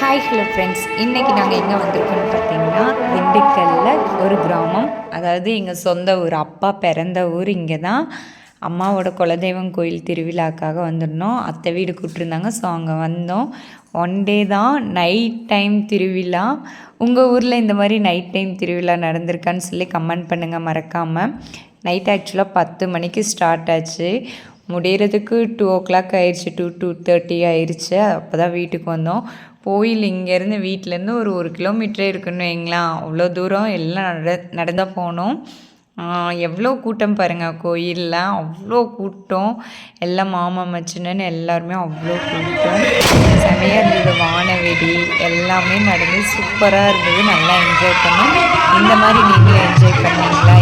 Hi hello friends இன்றைக்கி நாங்கள் எங்கே வந்திருக்கோம்னு பார்த்தீங்கன்னா திண்டுக்கல்லில் ஒரு கிராமம். அதாவது எங்கள் சொந்த ஊர் அப்பா பிறந்த ஊர் இங்கே தான் அம்மாவோட குலதெய்வம் கோயில் திருவிழாக்காக வந்திருந்தோம். அத்தை வீடு கூப்பிட்ருந்தாங்க ஸோ அங்கே வந்தோம். ஒன் டே தான் நைட் டைம் திருவிழா. உங்கள் ஊரில் இந்த மாதிரி நைட் டைம் திருவிழா நடந்திருக்கான்னு சொல்லி கமெண்ட் பண்ணுங்கள் மறக்காமல் நைட் ஆக்சுவலாக பத்து மணிக்கு ஸ்டார்ட் ஆச்சு. முடிகிறதுக்கு டூ ஓ கிளாக் ஆயிடுச்சு டூ டூ தேர்ட்டி ஆயிடுச்சு அப்போ தான் வீட்டுக்கு வந்தோம். கோயில் இங்கேருந்து வீட்டிலேருந்து ஒரு ஒரு கிலோமீட்டரே இருக்குன்னு வைங்களேன் அவ்வளோ தூரம் எல்லாம் நட நடந்தால் போனோம். எவ்வளோ கூட்டம் பாருங்கள் கோயிலில் அவ்வளோ கூட்டம். எல்லாம் மாமா மச்சினன்னு எல்லாருமே அவ்வளோ கூட்டம். செமையாக இருந்தது வானவெடி எல்லாமே நடந்து சூப்பராக இருந்தது. நல்லா என்ஜாய் பண்ணோம். இந்த மாதிரி நீங்களும் என்ஜாய் பண்ணீங்களா?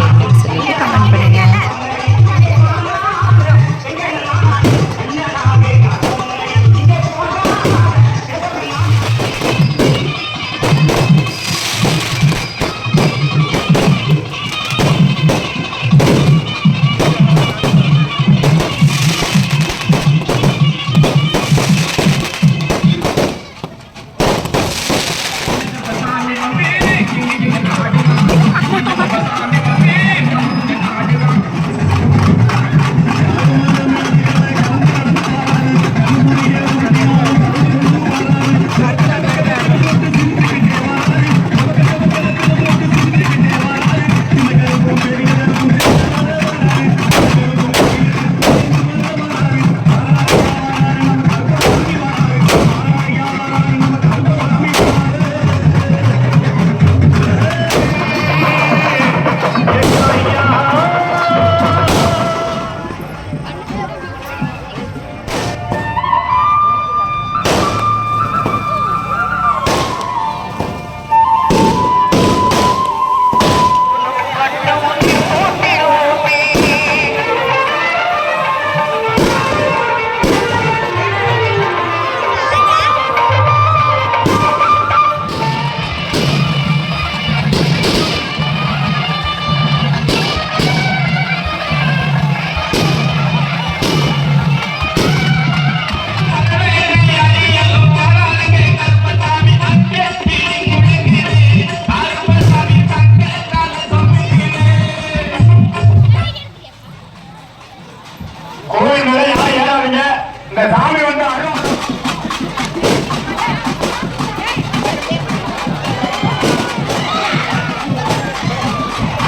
இந்த சாமி வந்து அருள்.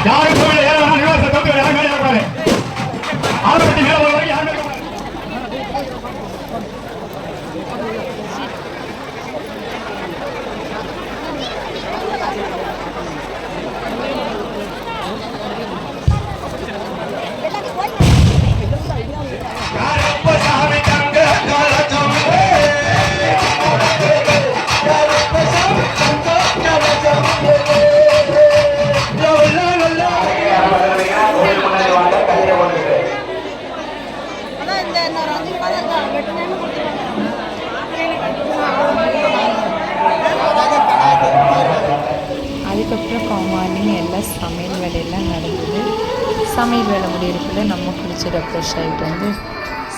யாரும் கோவில் யாரும் யாரும் அதுக்கப்புறம் மார்னிங் எல்லாம் சமையல் வேலையெல்லாம் நடந்தது. சமையல் வேலை முடியறதுக்குள்ள நம்ம குளிச்சு ரெஃப்ரெஷ் ஆகிட்டு வந்து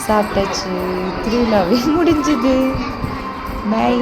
சாப்பிட்டாச்சு. திருவிழாவே முடிஞ்சுது. பை